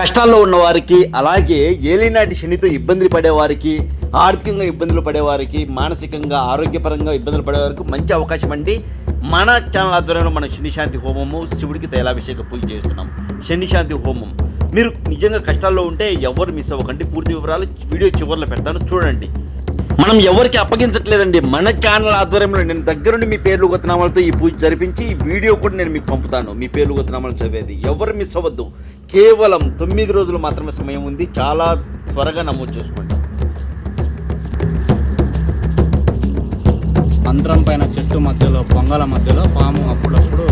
కష్టాల్లో ఉన్నవారికి అలాగే ఏలినాటి శనితో ఇబ్బందులు పడేవారికి ఆర్థికంగా ఇబ్బందులు పడేవారికి మానసికంగా ఆరోగ్యపరంగా ఇబ్బందులు పడేవారికి మంచి అవకాశం అండి. మన ఛానల్ ఆధ్వర్యంలో మనం శనిశాంతి హోమము శివుడికి తైలాభిషేక పూజ చేస్తున్నాం. శనిశాంతి హోమం. మీరు నిజంగా కష్టాల్లో ఉంటే ఎవరు మిస్ అవ్వకండి. పూర్తి వివరాలు వీడియో చివరిలో పెడతాను. చూడండి. మనం ఎవరికి అప్పగించట్లేదండి మన ఛానల్ ఆధ్వర్యంలో నేను దగ్గరుండి మీ పేర్లు గొత్తనామాలతో ఈ పూజ జరిపించి ఈ వీడియో కూడా నేను మీకు పంపుతాను. మీ పేర్లు గొత్తనామాలు చదివేది ఎవరు మిస్ అవ్వద్దు. కేవలం తొమ్మిది రోజులు మాత్రమే సమయం ఉంది. చాలా త్వరగా నమోదు చేసుకోండి. మంత్రం పైన చెట్టు మధ్యలో పొంగల మధ్యలో పాము అప్పుడప్పుడు.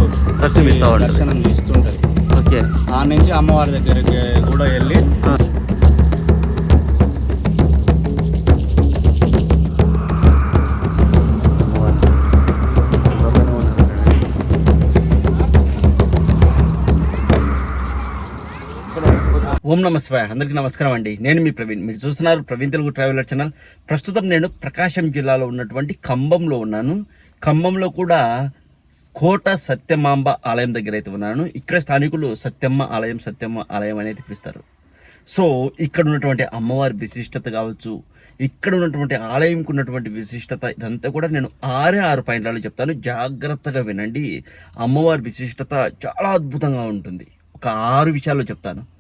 దర్శనం ఇస్తుంటది ఓకే. ఆ నుంచి అమ్మవారి దగ్గరికి కూడా వెళ్ళి ఓం నమ శివాయ. అందరికీ నమస్కారం అండి. నేను మీ ప్రవీణ్. మీరు చూస్తున్నారు ప్రవీణ్ తెలుగు ట్రావెలర్ ఛానల్. ప్రస్తుతం నేను ప్రకాశం జిల్లాలో ఉన్నటువంటి ఖమ్మంలో ఉన్నాను. ఖమ్మంలో కూడా కోట సత్యమాంబ ఆలయం దగ్గర అయితే ఉన్నాను. ఇక్కడ స్థానికులు సత్యమ్మ ఆలయం సత్యమ్మ ఆలయం అనేది పిలుస్తారు. సో ఇక్కడ ఉన్నటువంటి అమ్మవారి విశిష్టత కావచ్చు ఇక్కడ ఉన్నటువంటి ఆలయంకు ఉన్నటువంటి విశిష్టత ఇదంతా కూడా నేను ఆరే ఆరు పాయింట్లలో చెప్తాను. జాగ్రత్తగా వినండి. అమ్మవారి విశిష్టత చాలా అద్భుతంగా ఉంటుంది. ఒక ఆరు విషయాల్లో చెప్తాను.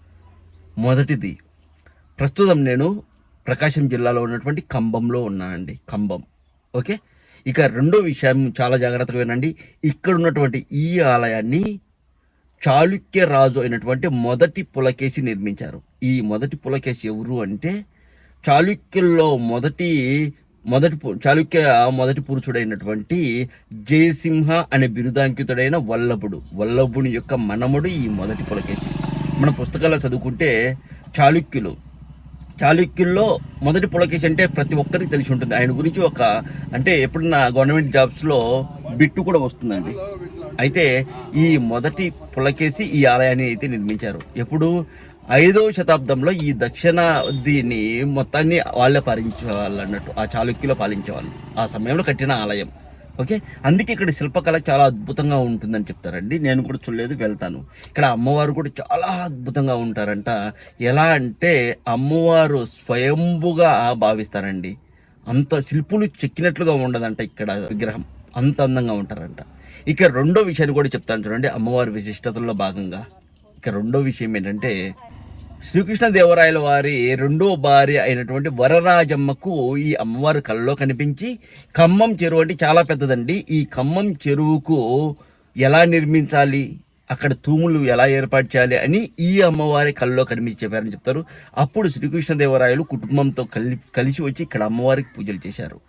మొదటిది. ప్రస్తుతం నేను ప్రకాశం జిల్లాలో ఉన్నటువంటి కంబంలో ఉన్నానండి. కంబం ఓకే? ఇక రెండో విషయం చాలా జాగ్రత్తగా వినండి. ఇక్కడ ఉన్నటువంటి ఈ ఆలయాన్ని చాళుక్య రాజు అయినటువంటి మొదటి పులకేసి నిర్మించారు. ఈ మొదటి పులకేసి ఎవరు అంటే చాళుక్యుల్లో మొదటి మొదటి చాళుక్య మొదటి పురుషుడైనటువంటి జయసింహ అనే బిరుదాంకితుడైన వల్లభుడు. వల్లభుని యొక్క మనముడు ఈ మొదటి పులకేసి మన పుస్తకాల్లో చదువుకుంటే చాళుక్యులు. చాళుక్యుల్లో మొదటి పులకేశ్ అంటే ప్రతి ఒక్కరికి తెలిసి ఉంటుంది. ఆయన గురించి ఒక అంటే ఎప్పుడన్నా గవర్నమెంట్ జాబ్స్లో బిట్టు కూడా వస్తుందండి. అయితే ఈ మొదటి పులకేసి ఈ ఆలయాన్ని అయితే నిర్మించారు. ఎప్పుడు? ఐదవ శతాబ్దంలో ఈ దక్షిణ దీన్ని మొత్తాన్ని వాళ్ళే పాలించేవాళ్ళు అన్నట్టు ఆ చాళుక్యులో పాలించేవాళ్ళు. ఆ సమయంలో కట్టిన ఆలయం. ఓకే? అందుకే ఇక్కడ శిల్పకళ చాలా అద్భుతంగా ఉంటుందని చెప్తారండి. నేను కూడా చూడలేదు వెళ్తాను. ఇక్కడ అమ్మవారు కూడా చాలా అద్భుతంగా ఉంటారంట. ఎలా అంటే అమ్మవారు స్వయంభుగా భావిస్తారండి. అంత శిల్పులు చెక్కినట్లుగా ఉండదంట ఇక్కడ విగ్రహం. అంత అందంగా ఉంటారంట. ఇక రెండో విషయాన్ని కూడా చెప్తాను చూడండి అమ్మవారి విశిష్టతల్లో భాగంగా. ఇక రెండో విషయం ఏంటంటే శ్రీకృష్ణదేవరాయల వారి రెండో భార్య అయినటువంటి వరరాజమ్మకు ఈ అమ్మవారు కళ్ళలో కనిపించి ఖమ్మం చెరువు అంటే చాలా పెద్దదండి. ఈ ఖమ్మం చెరువుకు ఎలా నిర్మించాలి? అక్కడ తూములు ఎలా ఏర్పాటు చేయాలి అని ఈ అమ్మవారి కళ్ళలో కనిపించి చెప్పారని చెప్తారు. అప్పుడు శ్రీకృష్ణదేవరాయలు కుటుంబంతో కలి కలిసి వచ్చి ఇక్కడ అమ్మవారికి పూజలు చేశారు.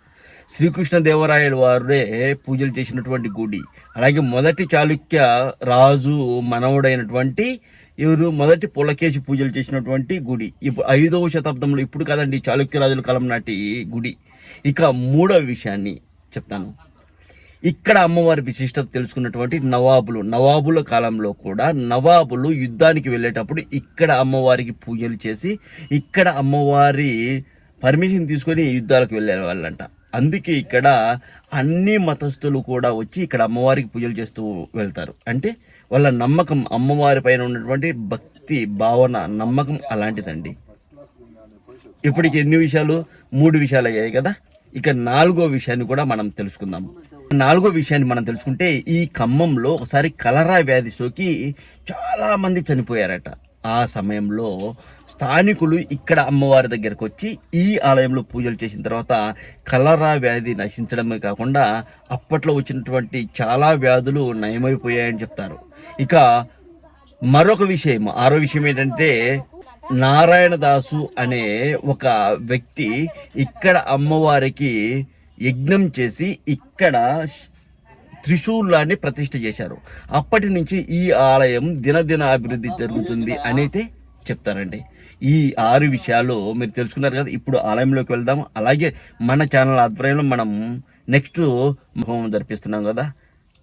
శ్రీకృష్ణదేవరాయల వారే పూజలు చేసినటువంటి గుడి. అలాగే మొదటి చాళుక్య రాజు మనవుడైనటువంటి ఎవరు మొదటి పులకేసి పూజలు చేసినటువంటి గుడి. ఇప్పుడు ఐదవ శతాబ్దంలో ఇప్పుడు కాదండి చాళుక్యరాజుల కాలం నాటి గుడి. ఇక మూడవ విషయాన్ని చెప్తాను. ఇక్కడ అమ్మవారి విశిష్టత తెలుసుకున్నటువంటి నవాబులు. నవాబుల కాలంలో కూడా నవాబులు యుద్ధానికి వెళ్ళేటప్పుడు ఇక్కడ అమ్మవారికి పూజలు చేసి ఇక్కడ అమ్మవారి పర్మిషన్ తీసుకొని యుద్ధాలకు వెళ్ళే వాళ్ళంట. అందుకే ఇక్కడ అన్ని మతస్థులు కూడా వచ్చి ఇక్కడ అమ్మవారికి పూజలు చేస్తూ వెళ్తారు. అంటే వాళ్ళ నమ్మకం అమ్మవారి పైన ఉన్నటువంటి భక్తి భావన నమ్మకం అలాంటిదండి. ఇప్పటికి ఎన్ని విషయాలు? మూడు విషయాలు అయ్యాయి కదా? ఇక నాలుగో విషయాన్ని కూడా మనం తెలుసుకుందాం. నాలుగో విషయాన్ని మనం తెలుసుకుంటే ఈ ఖమ్మంలో ఒకసారి కలరా వ్యాధి సోకి చాలా మంది చనిపోయారట. ఆ సమయంలో స్థానికులు ఇక్కడ అమ్మవారి దగ్గరకు వచ్చి ఈ ఆలయంలో పూజలు చేసిన తర్వాత కలరా వ్యాధి నశించడమే కాకుండా అప్పట్లో వచ్చినటువంటి చాలా వ్యాధులు నయమైపోయాయని చెప్తారు. ఇక మరొక విషయం ఆరో విషయం ఏంటంటే నారాయణ దాసు అనే ఒక వ్యక్తి ఇక్కడ అమ్మవారికి యజ్ఞం చేసి ఇక్కడ త్రిశూలాన్ని ప్రతిష్ఠ చేశారు. అప్పటి నుంచి ఈ ఆలయం దినదిన అభివృద్ధి జరుగుతుంది అనేది చెప్తారండి. ఈ ఆరు విషయాలు మీరు తెలుసుకున్నారు కదా ఇప్పుడు ఆలయంలోకి వెళ్దాం. అలాగే మన ఛానల్ ఆధ్వర్యంలో మనం నెక్స్ట్ హోమం జరిపిస్తున్నాం కదా.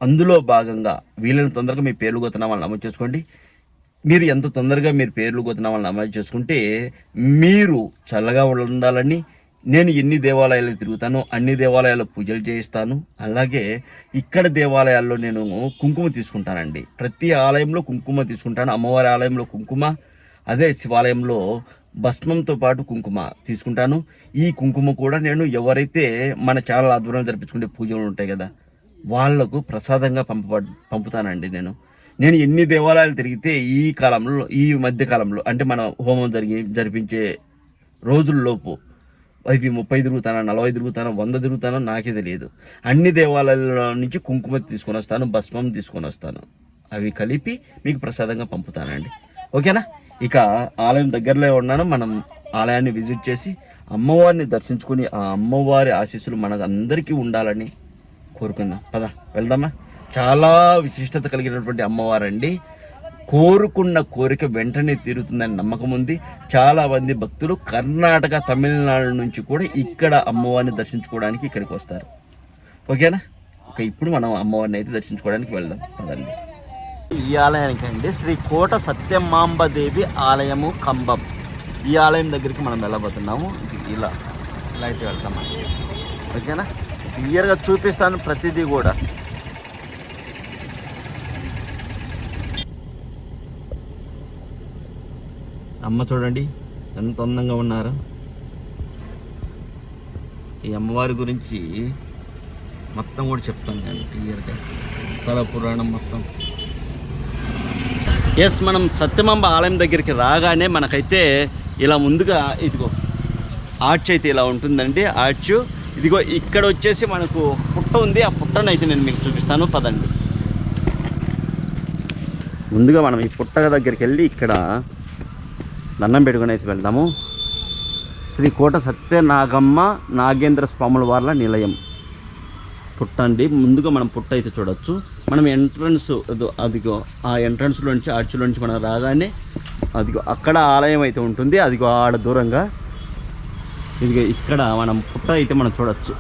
అందులో భాగంగా వీలైన తొందరగా మీ పేర్లు గోతనామాలను నమోదు చేసుకోండి. మీరు ఎంత తొందరగా మీరు పేర్లు గోతనామాలను నమోదు చేసుకుంటే మీరు చల్లగా ఉండాలని నేను ఎన్ని దేవాలయాలు తిరుగుతానో అన్ని దేవాలయాల్లో పూజలు చేయిస్తాను. అలాగే ఇక్కడ దేవాలయాల్లో నేను కుంకుమ తీసుకుంటానండి. ప్రతి ఆలయంలో కుంకుమ తీసుకుంటాను. అమ్మవారి ఆలయంలో కుంకుమ అదే శివాలయంలో భస్మంతో పాటు కుంకుమ తీసుకుంటాను. ఈ కుంకుమ కూడా నేను ఎవరైతే మన ఛానల్ ఆధ్వర్యంలో జరిపించుకునే పూజలు ఉంటాయి కదా వాళ్ళకు ప్రసాదంగా పంప పంపుతానండి నేను. నేను ఎన్ని దేవాలయాలు తిరిగితే ఈ కాలంలో ఈ మధ్య కాలంలో అంటే మన హోమం జరిగి జరిపించే రోజుల్లోపు ఇవి ముప్పై తిరుగుతానా నలభై తిరుగుతానా వంద తిరుగుతానో నాకే తెలియదు. అన్ని దేవాలయాల నుంచి కుంకుమ తీసుకొని వస్తాను భస్మం తీసుకొని వస్తాను. అవి కలిపి మీకు ప్రసాదంగా పంపుతానండి. ఓకేనా? ఇక ఆలయం దగ్గరలో ఉన్నాను మనం ఆలయాన్ని విజిట్ చేసి అమ్మవారిని దర్శించుకుని ఆ అమ్మవారి ఆశీస్సులు మనకు అందరికీ ఉండాలని కోరుకుందాం. పద వెళ్దామా? చాలా విశిష్టత కలిగినటువంటి అమ్మవారండి. కోరుకున్న కోరిక వెంటనే తీరుతుందని నమ్మకం ఉంది. చాలా మంది భక్తులు కర్ణాటక తమిళనాడు నుంచి కూడా ఇక్కడ అమ్మవారిని దర్శించుకోవడానికి ఇక్కడికి వస్తారు. ఓకేనా? ఓకే ఇప్పుడు మనం అమ్మవారిని అయితే దర్శించుకోవడానికి వెళ్దాం. పదండి. ఈ ఆలయానికి అండి శ్రీ కోట సత్యమాంబదేవి ఆలయము కంబం ఈ ఆలయం దగ్గరికి మనం వెళ్ళబోతున్నాము. ఇలా ఇలా అయితే వెళ్తామండి. ఓకేనా? క్లియర్గా చూపిస్తాను ప్రతిదీ కూడా. అమ్మ చూడండి ఎంత అందంగా ఉన్నారు. ఈ అమ్మవారి గురించి మొత్తం కూడా చెప్తాను నేను క్లియర్గా. స్థల పురాణం మొత్తం. ఎస్ మనం సత్యమాంబ ఆలయం దగ్గరికి రాగానే మనకైతే ఇలా ముందుగా ఇదిగో ఆర్చ్ అయితే ఇలా ఉంటుందండి. ఆర్చ్ ఇదిగో ఇక్కడ వచ్చేసి మనకు పుట్ట ఉంది. ఆ పుట్టను అయితే నేను మీకు చూపిస్తాను. పదండి. ముందుగా మనం ఈ పుట్ట దగ్గరికి వెళ్ళి ఇక్కడ దండం పెట్టుకుని అయితే వెళ్దాము. శ్రీ కోట సత్యనాగమ్మ నాగేంద్ర స్వాముల వార్ల నిలయం. పుట్ట అండి. ముందుగా మనం పుట్ట అయితే చూడొచ్చు. మనం ఎంట్రన్స్ అదిగో ఆ ఎంట్రన్స్లోంచి నుంచి మనం రాగానే అదిగో అక్కడ ఆలయం అయితే ఉంటుంది. అదిగో ఆడ దూరంగా ఇది ఇక్కడ మనం పుట్ట అయితే మనం చూడవచ్చు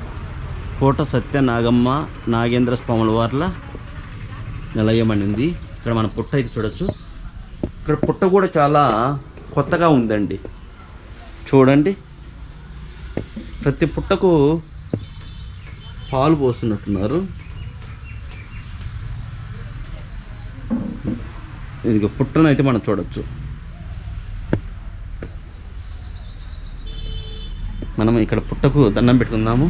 కోట సత్యనాగమ్మ నాగేంద్ర స్వాముల వార్ల నిలయం అని ఉంది ఇక్కడ మనం పుట్ట అయితే చూడొచ్చు. ఇక్కడ పుట్ట కూడా చాలా కొత్తగా ఉందండి. చూడండి. ప్రతి పుట్టకు పాలు పోస్తున్నట్టున్నారు. ఇది పుట్టను అయితే మనం చూడొచ్చు. మనం ఇక్కడ పుట్టకు దండం పెట్టుకుందాము.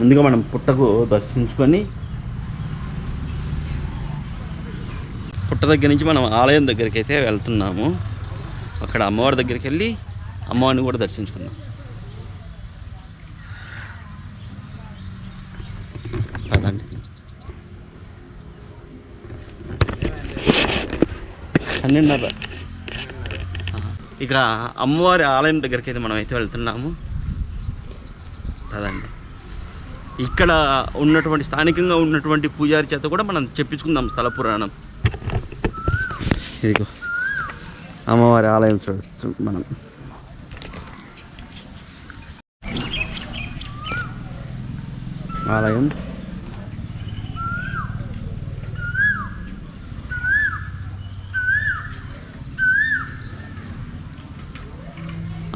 ముందుగా మనం పుట్టకు దర్శించుకొని పుట్ట దగ్గర నుంచి మనం ఆలయం దగ్గరికి అయితే వెళ్తున్నాము. అక్కడ అమ్మవారి దగ్గరికి వెళ్ళి అమ్మవారిని కూడా దర్శించుకున్నాం పదండి. పన్నెండున్నర ఇక అమ్మవారి ఆలయం దగ్గరికి అయితే మనం అయితే వెళ్తున్నాము. కదండి ఇక్కడ ఉన్నటువంటి స్థానికంగా ఉన్నటువంటి పూజారి చేత కూడా మనం చెప్పించుకుందాం స్థల పురాణం. ఇదిగో. అమ్మవారి ఆలయం చూడవచ్చు మనం. ఆలయం.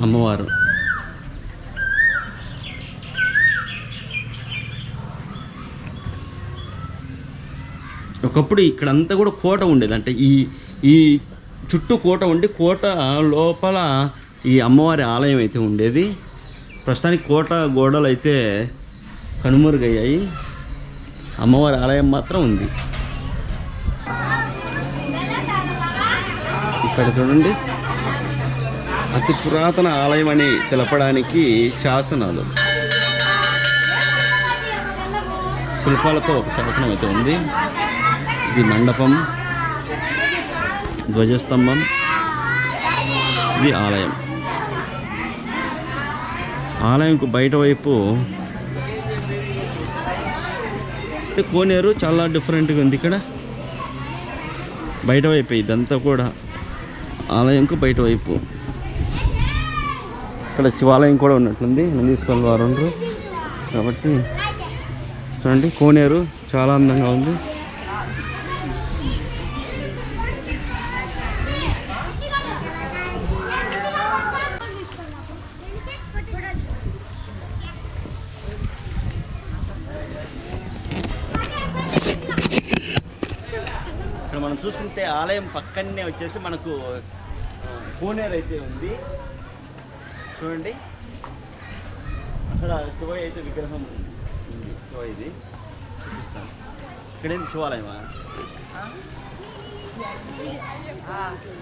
అమ్మవారు. ఒకప్పుడు ఇక్కడంతా కూడా కోట ఉండేది అంటే ఈ ఈ చుట్టూ కోట ఉండి కోట లోపల ఈ అమ్మవారి ఆలయం అయితే ఉండేది. ప్రస్తుతానికి కోట గోడలు అయితే కనుమరుగయ్యాయి. అమ్మవారి ఆలయం మాత్రం ఉంది. ఇక్కడ చూడండి. అతి పురాతన ఆలయం అని తెలపడానికి శాసనాలు. శిల్పాలతో ఒక శాసనం అయితే ఉంది. ఇది మండపం. ధ్వజస్తంభం. ఇది ఆలయం. ఆలయంకు బయట వైపు కోనేరు చాలా డిఫరెంట్గా ఉంది ఇక్కడ. బయట వైపు ఇదంతా కూడా ఆలయంకు బయట వైపు. ఇక్కడ శివాలయం కూడా ఉన్నట్లుంది నందీశ్వరుల వారు కాబట్టి చూడండి కోనేరు చాలా అందంగా ఉంది. ఆలయం పక్కనే వచ్చేసి మనకు ఆ, కోనేరు అయితే ఉంది. చూడండి. అక్కడ శివయ్య అయితే విగ్రహం ఉంది. శివ ఇది. చూపిస్తాను. ఇక్కడేంటి శివాలయమా?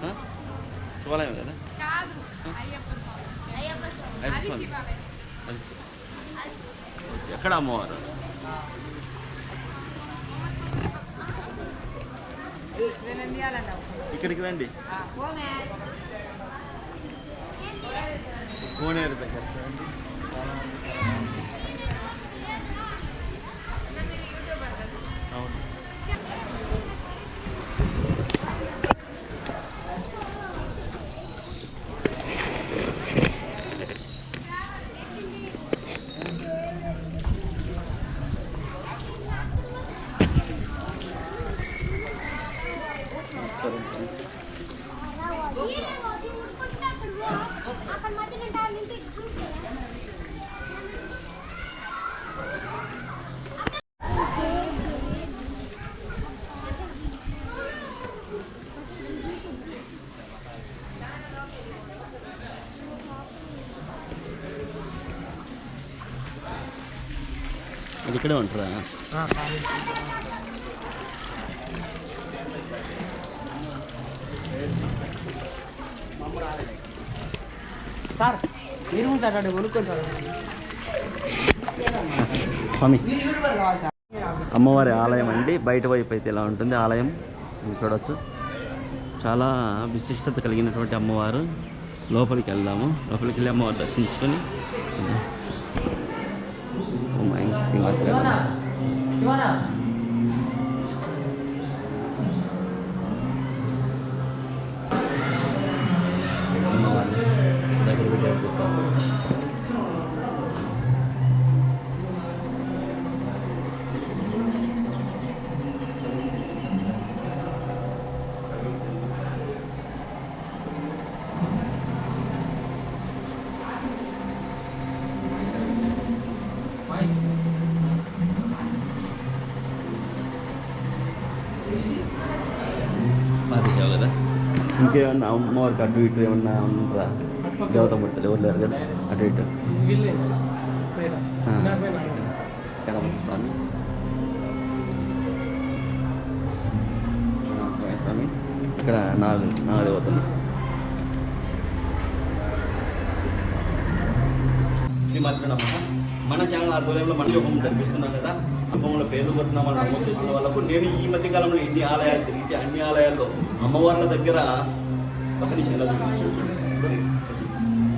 ఆ? శివాలయం కదా? అయ్యప్ప స్వామి. అది. ఎక్కడ అమ్మవారు? ఇక్కడికి రండి. కోనేరు. దగ్గర ఇక్కడే ఉంటారా? సార్ మీరు కొనుక్కుంటారు స్వామి. అమ్మవారి ఆలయం అండి. బయట వైపు అయితే ఇలా ఉంటుంది? ఆలయం మీరు చూడవచ్చు చాలా విశిష్టత కలిగినటువంటి అమ్మవారు. లోపలికి వెళ్దాము. లోపలికి వెళ్ళి అమ్మవారు దర్శించుకొని ఓం ఐం శ్రీమాత్రే నమః. శివనా అమ్మవారిని ఇంకేమన్నా అమ్మవారికి అటు ఇటు ఏమన్నా ఉంటారా దేవత ముడతలు ఎవరు లేరు కదా అటు ఇటు. స్వామి. ఇక్కడ నాలుగు నాగదేవతలు శ్రీమాత్రి నమ. మన ఛానల్ ఆధ్వర్యంలో మన యోగం జరిపిస్తున్నాం కదా. కుటుంబంలో పేర్లు కొడుతున్నామని నమోదు చేసుకున్న వాళ్ళకు నేను ఈ మధ్య కాలంలో ఎన్ని ఆలయాలు తిరిగితే అన్ని ఆలయాల్లో అమ్మవార్ల దగ్గర ఒక నిమిషం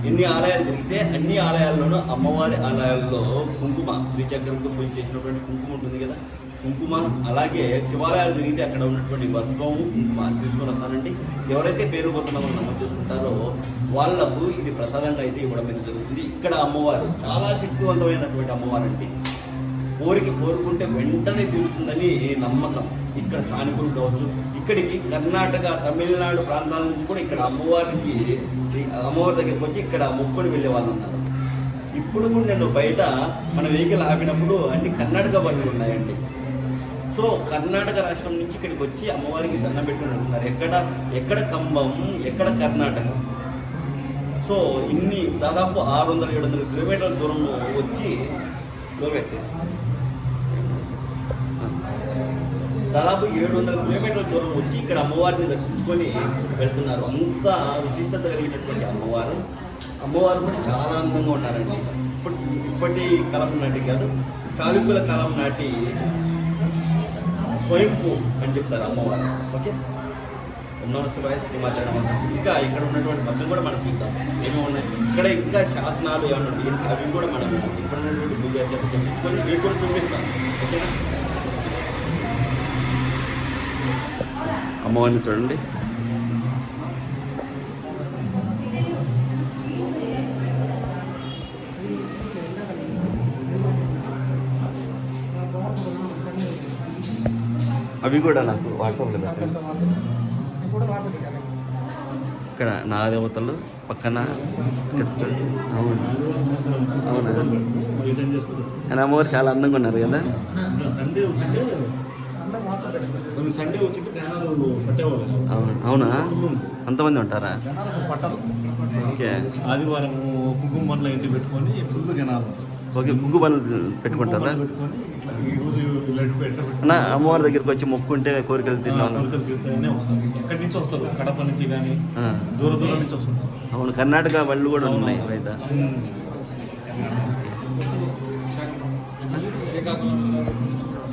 ఎన్ని ఆలయాలు తిరిగితే అన్ని ఆలయాల్లోనూ అమ్మవారి ఆలయాల్లో కుంకుమ శ్రీచక్రంతో పూజ చేసినటువంటి కుంకుమ ఉంటుంది కదా? కుంకుమ అలాగే శివాలయాలు తిరిగితే అక్కడ ఉన్నటువంటి భస్మము కుంకుమ తీసుకొని వస్తానండి. ఎవరైతే పేరు కొత్తమని నమోదు చేసుకుంటారో వాళ్ళకు ఇది ప్రసాదంగా అయితే ఇవ్వడం అయితే జరుగుతుంది. ఇక్కడ అమ్మవారు చాలా శక్తివంతమైనటువంటి అమ్మవారు అండి కోరిక కోరుకుంటే వెంటనే తీరుతుందని నమ్మకం. ఇక్కడ స్థానికులు కావచ్చు ఇక్కడికి కర్ణాటక తమిళనాడు ప్రాంతాల నుంచి కూడా ఇక్కడ అమ్మవారికి అమ్మవారి దగ్గరికి వచ్చి ఇక్కడ మొక్కుని వెళ్ళే వాళ్ళు ఉన్నారు. ఇప్పుడు కూడా నేను బయట మన వెహికల్ ఆపినప్పుడు అన్ని కర్ణాటక బండ్లు ఉన్నాయండి. సో కర్ణాటక రాష్ట్రం నుంచి ఇక్కడికి వచ్చి అమ్మవారికి దండం పెట్టుకుని ఉంటున్నారు ఎక్కడ? ఎక్కడ ఖమ్మం? ఎక్కడ కర్ణాటక? సో ఇన్ని దాదాపు ఆరు వందల ఏడు వందల కిలోమీటర్ల దూరంలో వచ్చి లోపెట్టి దాదాపు ఏడు వందల కిలోమీటర్ల దూరం వచ్చి ఇక్కడ అమ్మవారిని దర్శించుకొని వెళ్తున్నారు. అంత విశిష్టత కలిగినటువంటి అమ్మవారు. అమ్మవారు కూడా చాలా అందంగా ఉన్నారండి. ఇప్పటి ఇప్పటి కాలం నాటి కాదు చాళుక్యుల కాలం నాటి స్వయంపు అని చెప్తారు అమ్మవారు. ఓకే? ఉన్నాం శివాయ శ్రీమాత ఇంకా ఇక్కడ ఉన్నటువంటి భక్తులు కూడా మనం చూద్దాం. ఏమేమి ఉన్నాయి? ఇక్కడ ఇంకా శాసనాలు ఏమైనా ఉంటాయి అవి కూడా మనం ఇక్కడ ఉన్నటువంటి పూజ చేత మీకు కూడా చూపిస్తాం. ఓకేనా? అమ్మవారిని చూడండి. అవి కూడా నాకు వాట్సాప్లో పెట్టండి. ఇప్పుడు వాట్సాప్ పెట్టాలి ఇక్కడ నాగదేవతలు పక్కన ఇక్కడ. అవును. అవునా? అమ్మవారు చాలా అందంగా ఉన్నారు కదా? సండే వచ్చింటే జనాలు పట్టేవాళ్ళు. అవును. అవునా? అంతమంది ఉంటారా? పట్టరు. ఓకే. ఆదివారం కుంకుమ బండ్ల ఇంటికి పెట్టుకొని ఫుల్ జనాలు ఓకే ముగ్గు పెట్టుకుంటారా? బండ్లు పెట్టుకొని ఇట్లా ఈ రోజు లడ్డు పెట్ట అన్న అమ్మవారి దగ్గరికి వచ్చి మొక్కుంటే కోరికలు తిన్నాను ఎక్కడి నుంచి వస్తారు? కడప నుంచి కానీ దూర దూరం నుంచి వస్తారు. అవును కర్ణాటక వాళ్ళు కూడా ఉన్నాయి బయట.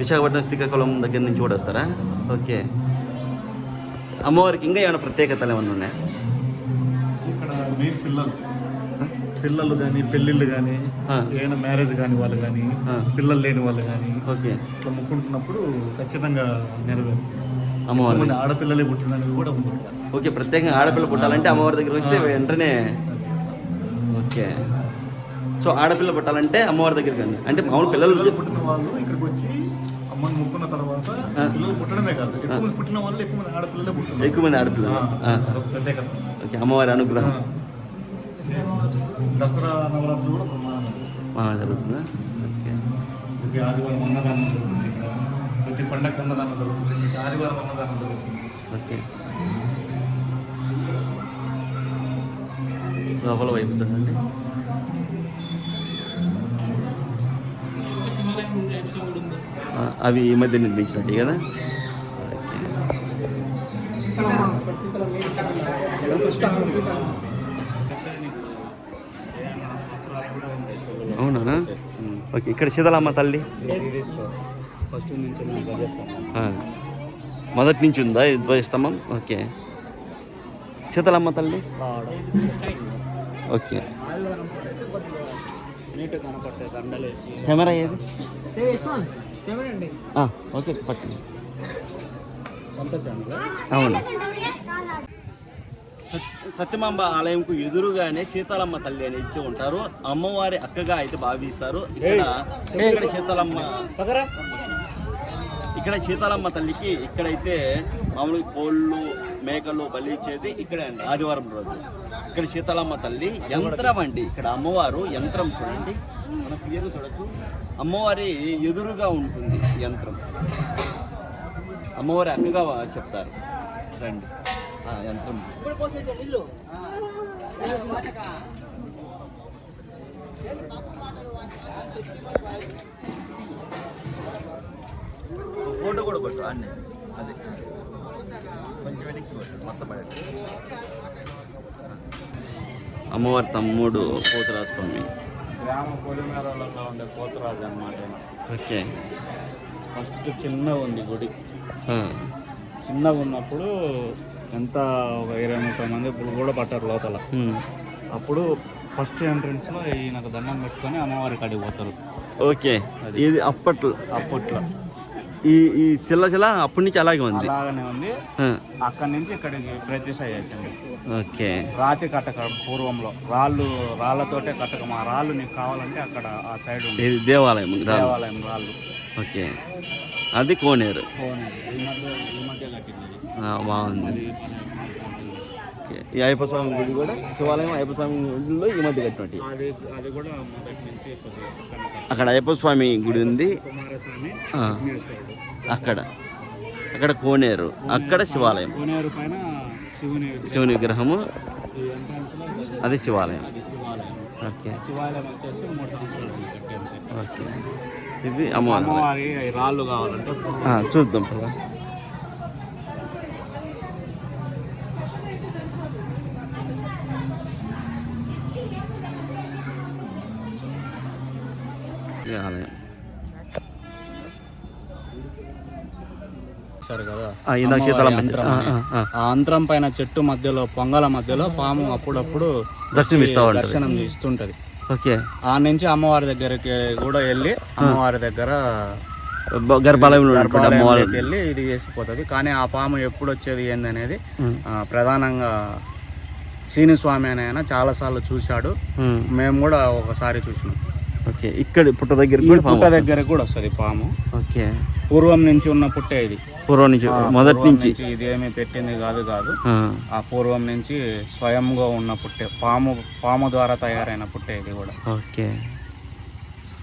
విశాఖపట్నం శ్రీకాకుళం దగ్గర నుంచి కూడా వస్తారా? ఓకే. అమ్మవారికి ఇంకా ఏమైనా ప్రత్యేకతలు ఏమైనా ఉన్నాయా? ఇక్కడ మెయిన్ పిల్లలు. పిల్లలు కానీ పెళ్ళిళ్ళు కానీ. ఏదైనా మ్యారేజ్ కానీ వాళ్ళు కానీ. పిల్లలు లేని వాళ్ళు కానీ ఓకే. ఇట్లా ముక్కుంటున్నప్పుడు ఖచ్చితంగా నెరవేరు అమ్మవారి. ఆడపిల్లలే పుట్టినవి కూడా ఉంది. ఓకే ప్రత్యేకంగా ఆడపిల్ల పుట్టాలంటే అమ్మవారి దగ్గర వస్తే వెంటనే ఓకే. సో ఆడపిల్ల పుట్టాలంటే అమ్మవారి దగ్గరికి రండి అంటే మామూలు పిల్లలు పుట్టిన వాళ్ళు ఇక్కడికి వచ్చి అమ్మని ముక్కున్న తర్వాత. పిల్లలు పుట్టడమే కాదు ఎక్కువ మంది పుట్టిన వాళ్ళు ఎక్కువ మంది ఆడపిల్లలే పుట్టినారు ఎక్కువ మంది ఆడపిల్లలు. ఆ, ఆ. అదొక ప్రత్యేకత. ఓకే అమ్మవారి అనుగ్రహం. దసరా నవరాత్రులు కూడా జరుగుతుందా ఓకే. ఆదివారం అన్నదానం జరుగుతుంది ఇక్కడ. ప్రతి పండగ అన్నదానం జరుగుతుంది ఆదివారం అన్నదానం జరుగుతుంది. ఓకే. లోపల వైపు చూడండి. అవి ఈ మధ్య నిర్మించినట్టు కదా? అవునా? ఓకే ఇక్కడ శీతలమ్మ తల్లి. మొదటి నుంచి ఉందా ధ్వజస్తంభం? ఓకే. శీతలమ్మ తల్లి. ఓకే. నీట్ కనపడతాయి దండలేసి. కెమెరా ఏది? ఓకే అవును. సత్- సత్యమాంబ ఆలయంకు ఎదురుగానే సీతాలమ్మ తల్లి అని ఇచ్చి ఉంటారు. అమ్మవారి అక్కగా అయితే భావిస్తారు. ఇక్కడ ఇక్కడ సీతాలమ్మ ఇక్కడ సీతాలమ్మ తల్లికి ఇక్కడైతే మామూలుగా కోళ్ళు మేకలు బలి ఇచ్చేది ఇక్కడే అండి ఆదివారం రోజు. ఇక్కడ శీతలమ్మ తల్లి యంత్రం అండి ఇక్కడ అమ్మవారు యంత్రం చూడండి. మన క్లియర్గా చూడచ్చు. అమ్మవారి ఎదురుగా ఉంటుంది యంత్రం. అమ్మవారి అక్కగా చెప్తారు. రండి. యంత్రం. ఫోటో కూడా కొట్టు అన్నీ అదే. కొంచెం వెనక్కి కొట్టు మొత్తం పడేట్టు. అమ్మవారి తమ్ముడు పోతురాస్వామి గ్రామ పొలిమేరలో ఉండే పోతరాజు అనమాట ఓకే. ఫస్ట్ చిన్నగా ఉంది గుడి. చిన్నగా ఉన్నప్పుడు ఎంత ఒక ఇరవై ముప్పై మంది ఇప్పుడు కూడా పట్టారు లోపల. అప్పుడు ఫస్ట్ ఎంట్రన్స్లో ఈయనకు దండం పెట్టుకొని అమ్మవారి కాడికి పోతారు. ఓకే. ఇది అప్పట్లో. అప్పట్లో. ఈ ఈ శిల శిల అప్పటి నుంచి అలాగే ఉంది. అలాగనే ఉంది. అక్కడి నుంచి ఇక్కడికి ప్రతిష్ట చేసింది ఓకే. రాతి కట్టక పూర్వంలో రాళ్ళు రాళ్ళతోటే కట్టకం ఆ రాళ్ళు నీకు కావాలంటే అక్కడ ఆ సైడ్ ఉంది. ఇది దేవాలయం. దేవాలయం రాళ్ళు. ఓకే. అది కోనేరు. బాగుంది. ఈ అయ్యప్ప స్వామి గుడి కూడా శివాలయం అయ్యప్ప స్వామి గుడిలో ఈ మధ్య కట్టినట్టు. అక్కడ అయ్యప్ప స్వామి గుడి ఉంది అక్కడ. అక్కడ కోనేరు. అక్కడ శివాలయం. కోనేరు పైన శివుని విగ్రహం. శివుని విగ్రహము. అది శివాలయం. అది శివాలయం. ఓకే. శివాలయం వచ్చేసి మూడు సంవత్సరాలు ఉంది కట్టి అంతే ఓకే. ఇది అమ్మవారి. రాళ్ళు కావాలంటే చూద్దాం పద. ఆలయం చూశారు కదా? ఆ, అంతరం పైన చెట్టు మధ్యలో పొంగల మధ్యలో పాము అప్పుడప్పుడు దర్శనం ఇస్తుంటది ఆ నుంచి అమ్మవారి దగ్గరికి కూడా వెళ్ళి అమ్మవారి దగ్గర గర్భాలయంలో వెళ్ళి ఇది చేసిపోతుంది. కానీ ఆ పాము ఎప్పుడు వచ్చేది ఏందనేది ప్రధానంగా సీని స్వామి అని ఆయన చాలాసార్లు చూశాడు. ఉమ్. మేము కూడా ఒకసారి చూసినాం. ఓకే ఇక్కడ పుట్ట దగ్గర కూడా పుట్ట దగ్గర కూడా వస్తుంది పాము. ఓకే. పూర్వం నుంచి ఉన్న పుట్టే ఇది. పూర్వం నుంచి మొదటి నుంచి. ఇదేమి పెట్టింది కాదు కాదు. ఆ, పూర్వం నుంచి స్వయంగా ఉన్న పుట్టే పాము పాము ద్వారా తయారైన పుట్టే ఇది కూడా. ఓకే.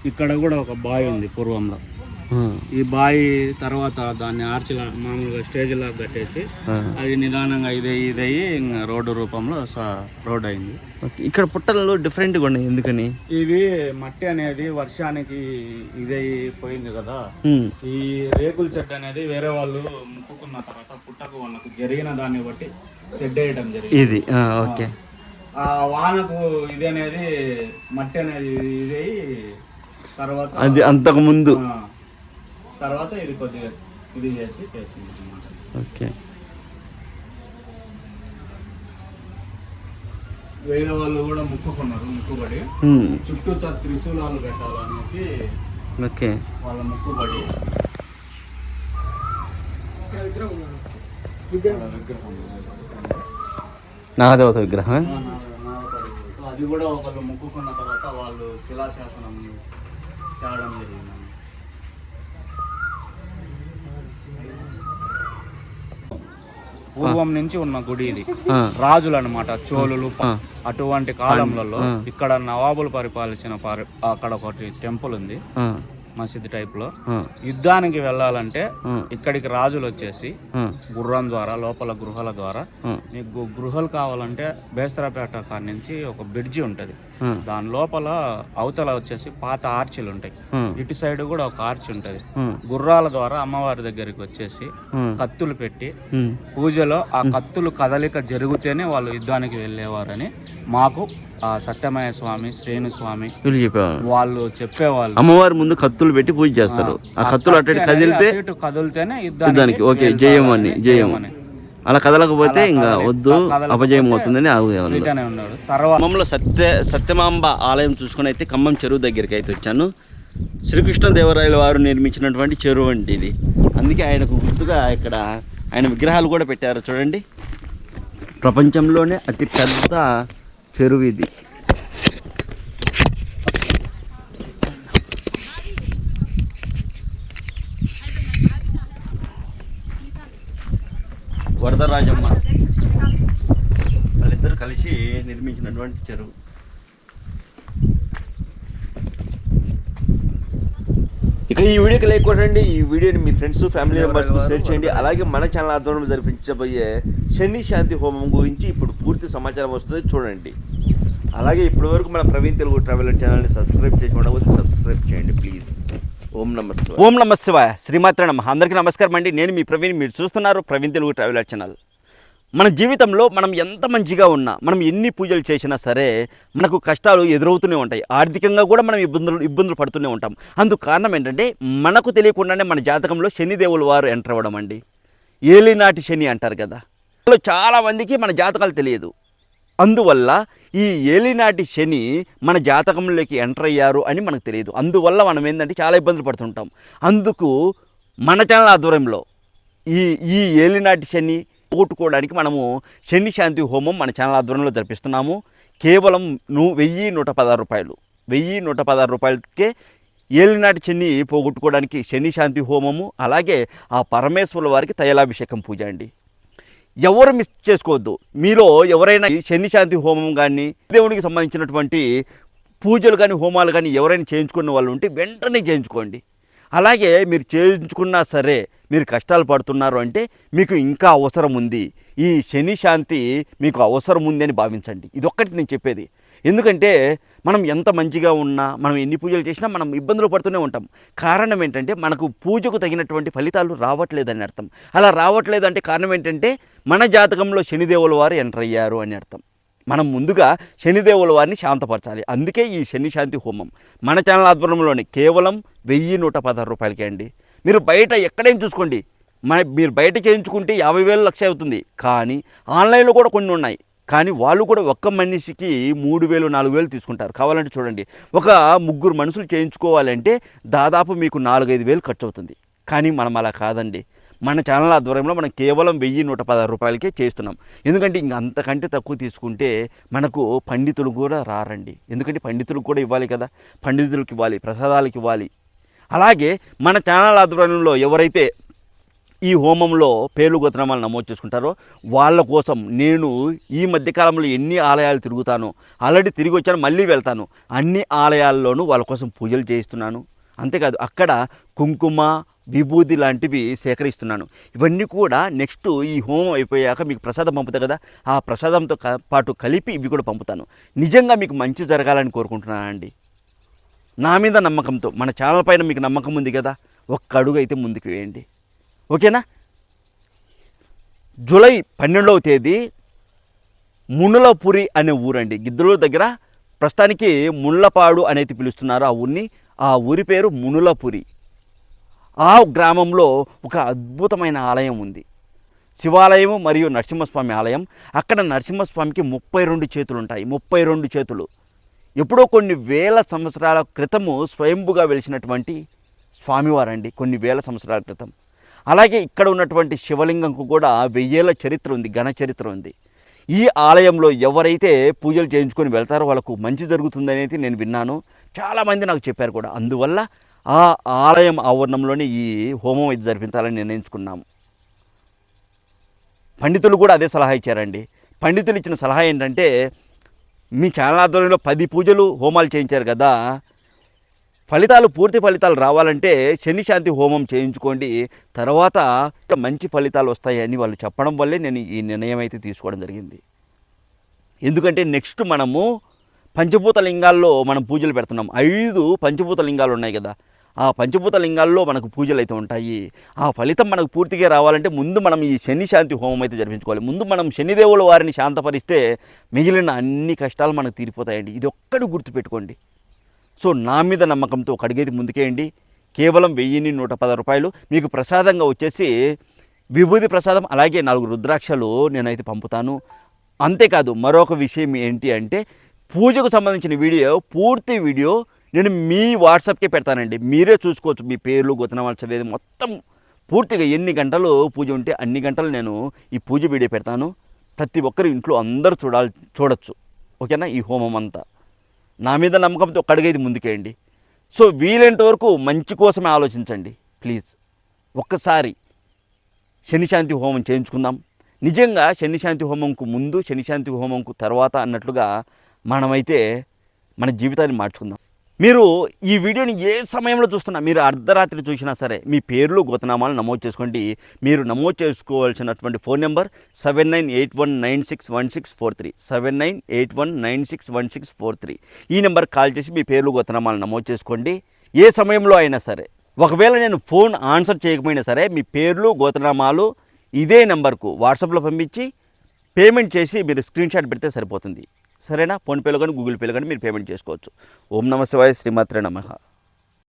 ఇక్కడ కూడా ఒక బావి ఉంది పూర్వంలో. ఈ బావి తర్వాత దాన్ని ఆర్చిలా మామూలుగా స్టేజ్ లాగా కట్టేసి. అది నిదానంగా ఇదే ఇదయ్యి రోడ్డు రూపంలో రోడ్ అయింది. ఇక్కడ పుట్టలలో డిఫరెంట్గా ఉన్నాయి ఎందుకని? ఇవి మట్టి అనేది వర్షానికి ఇదై పోయింది కదా ఈ రేకుల షెడ్ అనేది వేరే వాళ్ళు ముక్కుకున్న తర్వాత పుట్టకు వాళ్ళకు జరిగిన దాన్ని బట్టి షెడ్ వేయడం జరిగింది. ఇది ఓకే. ఆ వానకు ఇది అనేది మట్టి అనేది ఇదై తర్వాత అది అంతకు ముందు. తర్వాత ఇది కొద్దిగా ఇది చేసి చేసింది. ఓకే. వేరే వాళ్ళు కూడా ముక్కుకున్నారు ముక్కుబడి. చుట్టూ త్రిశూలాలు పెట్టాలనేసి ఓకే. వాళ్ళ ముక్కుబడి. నాగదేవత విగ్రహం. అది కూడా ఒకళ్ళు ముక్కుకున్న తర్వాత వాళ్ళు శిలాశాసనం తేవడం జరిగింది పూర్వం నుంచి ఉన్న గుడి ఇది. రాజులు అనమాట చోళులు. అటువంటి కాలంలో. ఇక్కడ నవాబులు పరిపాలించిన పరి- అక్కడ ఒకటి టెంపుల్ ఉంది. మసీద్ టైప్లో యుద్ధానికి వెళ్ళాలంటే ఇక్కడికి రాజులు వచ్చేసి గుర్రం ద్వారా లోపల గృహాల ద్వారా మీకు గృహాలు కావాలంటే బేస్తరాపేట కాడ నుంచి ఒక బ్రిడ్జి ఉంటుంది. దాని లోపల అవతల వచ్చేసి పాత ఆర్చిలు ఉంటాయి. ఆ, ఇటు సైడ్ కూడా ఒక ఆర్చ్ ఉంటుంది. ఆ, గుర్రాల ద్వారా అమ్మవారి దగ్గరికి వచ్చేసి కత్తులు పెట్టి పూజలో ఆ కత్తులు కదలిక జరిగితేనే వాళ్ళు యుద్ధానికి వెళ్ళేవారని మాకు ఆ సత్యమయ్య స్వామి శ్రేణు స్వామి వీళ్ళు చెప్పేవాళ్ళు. అమ్మవారి ముందు కత్తులు పెట్టి పూజ చేస్తారు. ఆ కత్తులు అటు కదిలితే కదిలితేనే యుద్ధానికి ఓకే వెళ్తారని, జయం అని జయం జయమని. అలా కదలకపోతే ఇంకా వద్దు అపజయం అవుతుందని ఉన్నాడు. తర్వాత ఖమ్మంలో సత్య సత్యమాంబ ఆలయం చూసుకుని అయితే ఖమ్మం చెరువు దగ్గరికి అయితే వచ్చాను. శ్రీకృష్ణదేవరాయల వారు నిర్మించినటువంటి చెరువు అండి ఇది. అందుకే ఆయనకు గుర్తుగా ఇక్కడ ఆయన విగ్రహాలు కూడా పెట్టారు చూడండి. ప్రపంచంలోనే అతి పెద్ద చెరువు ఇది. వరదరాజమ్మ. వాళ్ళిద్దరు కలిసి నిర్మించినటువంటి చెరువు. ఇక ఈ వీడియోకి లైక్ కొట్టండి. ఈ వీడియోని మీ ఫ్రెండ్స్ ఫ్యామిలీ మెంబర్స్కి షేర్ చేయండి. అలాగే మన ఛానల్ ఆధ్వర్యంలో జరిపించబోయే శని శాంతి హోమం గురించి ఇప్పుడు పూర్తి సమాచారం వస్తుంది. చూడండి. అలాగే ఇప్పటి వరకు మన ప్రవీణ్ తెలుగు ట్రావెలర్ ఛానల్ని సబ్స్క్రైబ్ చేసి ఉండకపోతే సబ్స్క్రైబ్ చేయండి ప్లీజ్. ఓం నమస్తే ఓం నమ శివాయ. శ్రీమాత్ర నమ. అందరికీ నమస్కారం అండి. నేను మీ ప్రవీణ్. మీరు చూస్తున్నారు ప్రవీణ్ తెలుగు ట్రావెలర్ ఛానల్. మన జీవితంలో మనం ఎంత మంచిగా ఉన్నా మనం ఎన్ని పూజలు చేసినా సరే మనకు కష్టాలు ఎదురవుతూనే ఉంటాయి. ఆర్థికంగా కూడా మనం ఇబ్బందులు ఇబ్బందులు పడుతూనే ఉంటాం. అందుకు కారణం ఏంటంటే మనకు తెలియకుండానే మన జాతకంలో శనిదేవులు వారు ఎంటర్ అవ్వడం అండి. ఏలినాటి శని అంటారు కదా. అందులో చాలా మందికి మన జాతకాలు తెలియదు. అందువల్ల ఈ ఏలినాటి శని మన జాతకంలోకి ఎంటర్ అయ్యారు అని మనకు తెలియదు. అందువల్ల మనం ఏంటంటే చాలా ఇబ్బందులు పడుతుంటాం. అందుకు మన ఛానల్ ఆధ్వర్యంలో ఈ ఈ ఏలినాటి శని పోగొట్టుకోవడానికి మనము శని శాంతి హోమం మన ఛానల్ ఆధ్వర్యంలో జరిపిస్తున్నాము. కేవలం నువ్వు వెయ్యి నూట పదహారు రూపాయలు. వెయ్యి నూట పదహారు రూపాయలకే ఏలినాటి శని పోగొట్టుకోవడానికి శని శాంతి హోమము అలాగే ఆ పరమేశ్వరుల వారికి తైలాభిషేకం పూజ అండి. ఎవరు మిస్ చేసుకోవద్దు. మీలో ఎవరైనా శనిశాంతి శని శాంతి హోమం కానీ దేవునికి సంబంధించినటువంటి పూజలు కానీ హోమాలు కానీ ఎవరైనా చేయించుకున్న వాళ్ళు ఉంటే వెంటనే చేయించుకోండి. అలాగే మీరు చేయించుకున్నా సరే మీరు కష్టాలు పడుతున్నారు అంటే మీకు ఇంకా అవసరం ఉంది. ఈ శని శాంతి మీకు అవసరం ఉంది అని భావించండి. ఇది ఒక్కటి నేను చెప్పేది. ఎందుకంటే మనం ఎంత మంచిగా ఉన్నా మనం ఎన్ని పూజలు చేసినా మనం ఇబ్బందులు పడుతూనే ఉంటాం. కారణం ఏంటంటే మనకు పూజకు తగినటువంటి ఫలితాలు రావట్లేదని అర్థం. అలా రావట్లేదు అంటే కారణం ఏంటంటే మన జాతకంలో శనిదేవుల వారు ఎంటర్ అయ్యారు అని అర్థం. మనం ముందుగా శనిదేవుల వారిని శాంతపరచాలి. అందుకే ఈ శని శాంతి హోమం. మన ఛానల్ ఆధ్వర్యంలోని కేవలం వెయ్యి నూట పదహారు రూపాయలకే అండి. మీరు బయట ఎక్కడైనా చూసుకోండి. మన మీరు బయట చేయించుకుంటే యాభై వేలు లక్ష అవుతుంది. కానీ ఆన్లైన్లో కూడా కొన్ని ఉన్నాయి. కానీ వాళ్ళు కూడా ఒక్క మనిషికి మూడు వేలు నాలుగు వేలు తీసుకుంటారు. కావాలంటే చూడండి. ఒక ముగ్గురు మనుషులు చేయించుకోవాలంటే దాదాపు మీకు నాలుగైదు వేలు ఖర్చు అవుతుంది కానీ మనం అలా కాదండి. మన ఛానల్ ఆధ్వర్యంలో మనం కేవలం వెయ్యి నూట పదహారు రూపాయలకే చేస్తున్నాం. ఎందుకంటే ఇంక అంతకంటే తక్కువ తీసుకుంటే మనకు పండితులు కూడా రారండి. ఎందుకంటే పండితులకు కూడా ఇవ్వాలి కదా. పండితులకు ఇవ్వాలి ప్రసాదాలకు ఇవ్వాలి. అలాగే మన ఛానల్ ఆధ్వర్యంలో ఎవరైతే ఈ హోమంలో పేర్లు గోత్రనామాలు నమోదు చేసుకుంటారో వాళ్ళ కోసం నేను ఈ మధ్యకాలంలో ఎన్ని ఆలయాలు తిరుగుతానో ఆల్రెడీ తిరిగి వచ్చాను మళ్ళీ వెళ్తాను. అన్ని ఆలయాల్లోనూ వాళ్ళ కోసం పూజలు చేయిస్తున్నాను. అంతేకాదు అక్కడ కుంకుమ విభూతి లాంటివి సేకరిస్తున్నాను. ఇవన్నీ కూడా నెక్స్ట్ ఈ హోమం అయిపోయాక మీకు ప్రసాదం పంపుతా కదా ఆ ప్రసాదంతో పాటు కలిపి ఇవి కూడా పంపుతాను. నిజంగా మీకు మంచి జరగాలని కోరుకుంటున్నానండి నా మీద నమ్మకంతో మన ఛానల్ పైన మీకు నమ్మకం ఉంది కదా ఒక్క అడుగు అయితే ముందుకు వేయండి. ఓకేనా? జూలై పన్నెండవ తేదీ మునులపురి అనే ఊరండి. గిద్దలూరు దగ్గర ప్రస్తుతానికి ముళ్ళపాడు అనేది పిలుస్తున్నారు ఆ ఊరిని. ఆ ఊరి పేరు మునులపురి. ఆ గ్రామంలో ఒక అద్భుతమైన ఆలయం ఉంది. శివాలయము మరియు నరసింహస్వామి ఆలయం. అక్కడ నరసింహస్వామికి ముప్పై రెండు చేతులు ఉంటాయి ముప్పై రెండు చేతులు. ఎప్పుడో కొన్ని వేల సంవత్సరాల క్రితము స్వయంభుగా వెలిసినటువంటి స్వామివారండి. కొన్ని వేల సంవత్సరాల క్రితం. అలాగే ఇక్కడ ఉన్నటువంటి శివలింగంకు కూడా వెయ్యేళ్ళ చరిత్ర ఉంది. ఘన చరిత్ర ఉంది. ఈ ఆలయంలో ఎవరైతే పూజలు చేయించుకొని వెళ్తారో వాళ్ళకు మంచి జరుగుతుందనేది నేను విన్నాను. చాలామంది నాకు చెప్పారు కూడా. అందువల్ల ఆ ఆలయం ఆవరణంలోనే ఈ హోమం ఇది జరిపించాలని నిర్ణయించుకున్నాము. పండితులు కూడా అదే సలహా ఇచ్చారండి. పండితులు ఇచ్చిన సలహా ఏంటంటే మీ ఛానల్ ఆధ్వర్యంలో పది పూజలు హోమాలు చేయించారు కదా. ఫలితాలు పూర్తి ఫలితాలు రావాలంటే శని శాంతి హోమం చేయించుకోండి. తర్వాత మంచి ఫలితాలు వస్తాయని వాళ్ళు చెప్పడం వల్లే నేను ఈ నిర్ణయం అయితే తీసుకోవడం జరిగింది. ఎందుకంటే నెక్స్ట్ మనము పంచభూత లింగాల్లో మనం పూజలు పెడుతున్నాం. ఐదు పంచభూత లింగాలు ఉన్నాయి కదా. ఆ పంచభూత లింగాల్లో మనకు పూజలు అయితే ఉంటాయి. ఆ ఫలితం మనకు పూర్తిగా రావాలంటే ముందు మనం ఈ శని శాంతి హోమం అయితే జరిపించుకోవాలి. ముందు మనం శనిదేవుల వారిని శాంతపరిస్తే మిగిలిన అన్ని కష్టాలు మనకు తీరిపోతాయండి. ఇది ఒక్కటి గుర్తుపెట్టుకోండి. సో నా మీద నమ్మకంతో ఒక అడిగేది ముందుకేయండి. కేవలం వెయ్యిన్ని నూట పది రూపాయలు. మీకు ప్రసాదంగా వచ్చేసి విభూది ప్రసాదం అలాగే నాలుగు రుద్రాక్షలు నేనైతే పంపుతాను. అంతేకాదు మరొక విషయం ఏంటి అంటే పూజకు సంబంధించిన వీడియో పూర్తి వీడియో నేను మీ వాట్సాప్కే పెడతానండి. మీరే చూసుకోవచ్చు. మీ పేర్లు గొతనవాళ్ళు చదివేది మొత్తం. పూర్తిగా ఎన్ని గంటలు పూజ ఉంటే అన్ని గంటలు నేను ఈ పూజ వీడియో పెడతాను. ప్రతి ఒక్కరు ఇంట్లో అందరూ చూడాలి చూడొచ్చు. ఓకేనా? ఈ హోమం అంతా. నా మీద నమ్మకంతో ఒక ముందుకేయండి సో వీలైనంత వరకు మంచి కోసమే ఆలోచించండి. ప్లీజ్. ఒక్కసారి శనిశాంతి హోమం చేయించుకుందాం. నిజంగా శనిశాంతి హోమంకు ముందు శనిశాంతి హోమంకు తర్వాత అన్నట్లుగా మనమైతే మన జీవితాన్ని మార్చుకుందాం. మీరు ఈ వీడియోని ఏ సమయంలో చూస్తున్నా మీరు అర్ధరాత్రి చూసినా సరే మీ పేర్లు గోతనామాలు నమోదు చేసుకోండి. మీరు నమోదు చేసుకోవాల్సినటువంటి phone number seven nine eight one nine six one six four three. Seven nine eight one nine six one six four three. ఈ నెంబర్ కాల్ చేసి మీ పేర్లు గోతనామాలు నమోదు చేసుకోండి. ఏ సమయంలో అయినా సరే ఒకవేళ నేను ఫోన్ ఆన్సర్ చేయకపోయినా సరే మీ పేర్లు గోతనామాలు ఇదే నెంబర్కు వాట్సాప్లో పంపించి పేమెంట్ చేసి మీరు స్క్రీన్ షాట్ పెడితే సరిపోతుంది. సరేనా? ఫోన్పేలో కానీ గూగుల్ పేలో కానీ మీరు పేమెంట్ చేసుకోవచ్చు. ఓం నమ శివాయ శ్రీమాత్రే నమః.